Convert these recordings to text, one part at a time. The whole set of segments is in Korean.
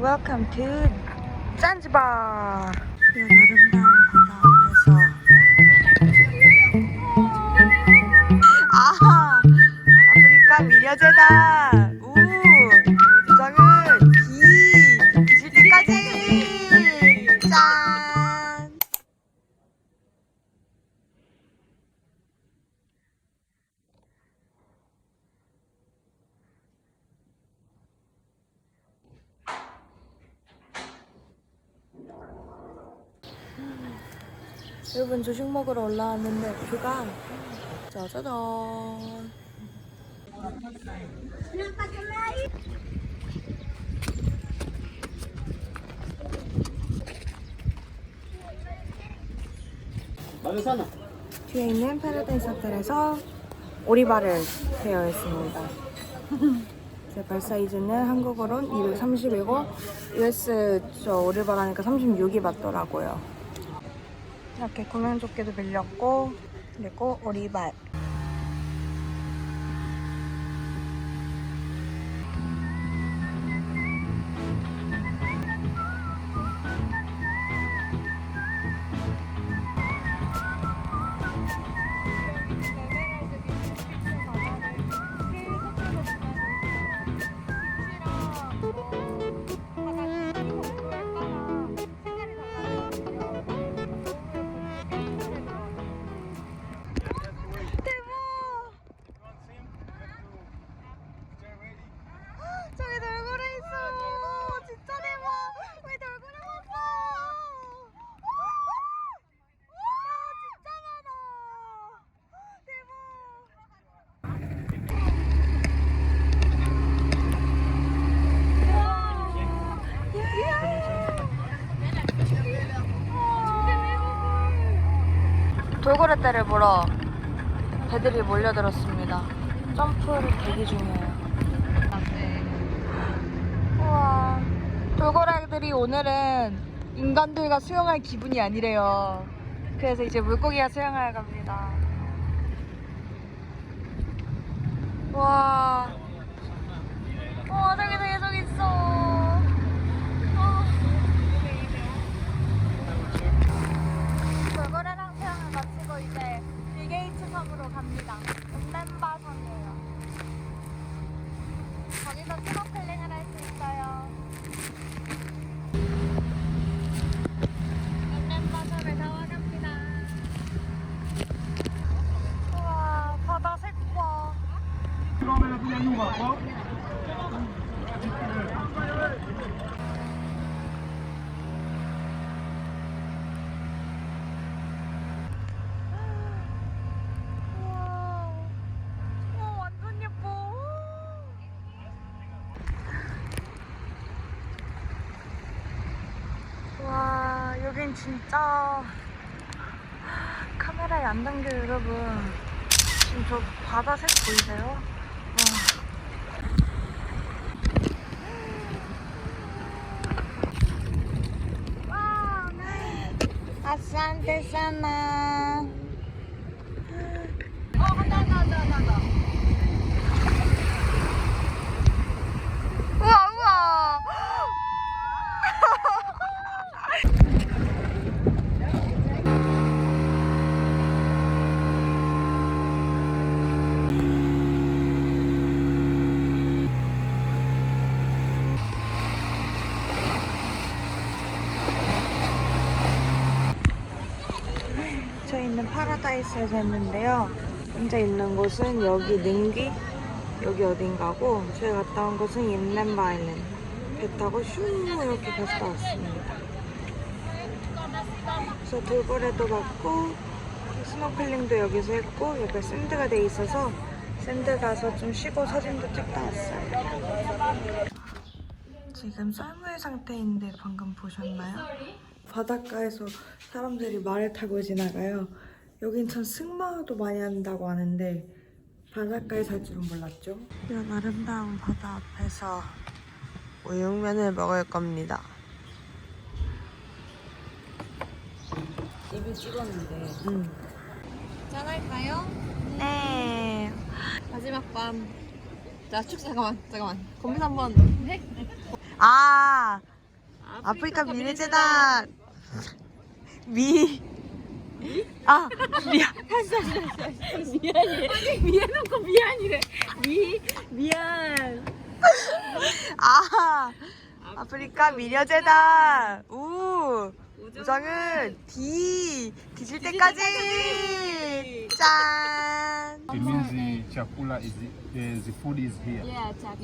Welcome to 잔지바. 이 아름다운 바다 앞에서 아 아프리카 미녀재단 여러분 조식 먹으러 올라왔는데 뷰가 짜자잔 뒤에 있는 패러다이스 호텔에서 오리발을 대여했습니다. 제 발 사이즈는 한국어론 230이고 US 저 오리발 하니까 36이 맞더라고요. 이렇게 구명조끼도 빌렸고 그리고 오리발 돌고래 떼를 보러 배들이 몰려들었습니다. 점프를 대기 중이에요. 우와. 돌고래들이 오늘은 인간들과 수영할 기분이 아니래요. 그래서 이제 물고기가 수영하러 갑니다. 와. 와, 저기 저기 저기 있어. 어. 돌고래랑 수영을 마치고 이제 빌게이츠 섬으로 갑니다. 은멤바 섬이에요. 거기서 스노클링을 할 수 있어요. 은멤바 섬에 나와갑니다. 우와, 바다 색과. 우와. 우와, 완전 예뻐. 와, 여긴 진짜 카메라에 안 담겨요, 여러분. 지금 저 바다 색 보이세요? 와. 아산테 사나. 어, 한다, 한다, 한다, 한다. 우와, 우와. 저희는 파라다이스에서 했는데요. 혼자 있는 곳은 여기 능기, 여기 어딘가고 저희 갔다 온 곳은 인랜바 아일랜드. 배 타고 슝 이렇게 갔다 왔습니다. 그래서 돌고래도 봤고 스노클링도 여기서 했고 옆에 샌드가 돼 있어서 샌드 가서 좀 쉬고 사진도 찍다 왔어요. 지금 썰물 상태인데 방금 보셨나요? 바닷가에서 사람들이 말을 타고 지나가요. 여긴 참 승마도 많이 한다고 하는데 바닷가에 살 줄은 몰랐죠. 이런 아름다운 바다 앞에서 우육면을 먹을 겁니다. 입을 찍었는데 음. 짠할까요? 네. 마지막 밤. 자, 축 잠깐만, 잠깐만. 고민 한번 해. 아 아프리카 미래재단 미. 아 미안. 미안해. 미안하고 미안이래. 미 미안. 아 아프리카 미래재단. 우. 우정은 D 뒤질 때까지 짠. It means the chakula is the, the food is here. 야, 자.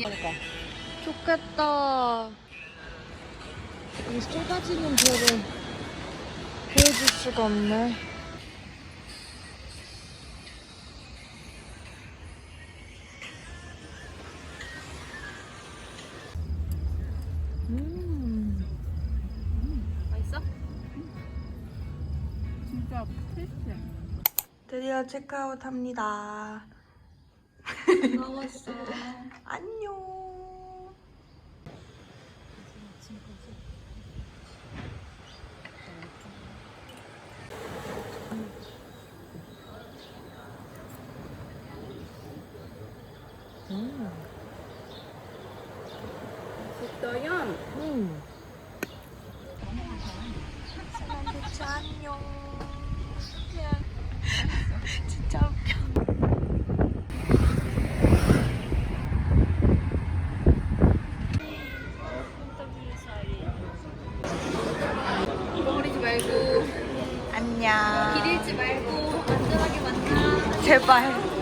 좋겠다. 이 쏟아지는 배를 보여줄 수가 없네. 음. 맛있어? 진짜 프레시해. 드디어 체크아웃 합니다. 먹었어. 안녕. 음. 안녕. 진짜 웃겨. 버리지 말고 안녕. 길 잃지 말고 안전하게 만나. 제발.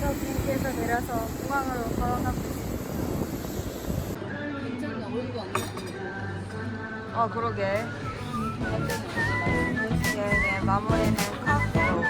저 비행기에서 내려서 공항으로 걸어가고 어 그러게. 여행의 마무리는 카페로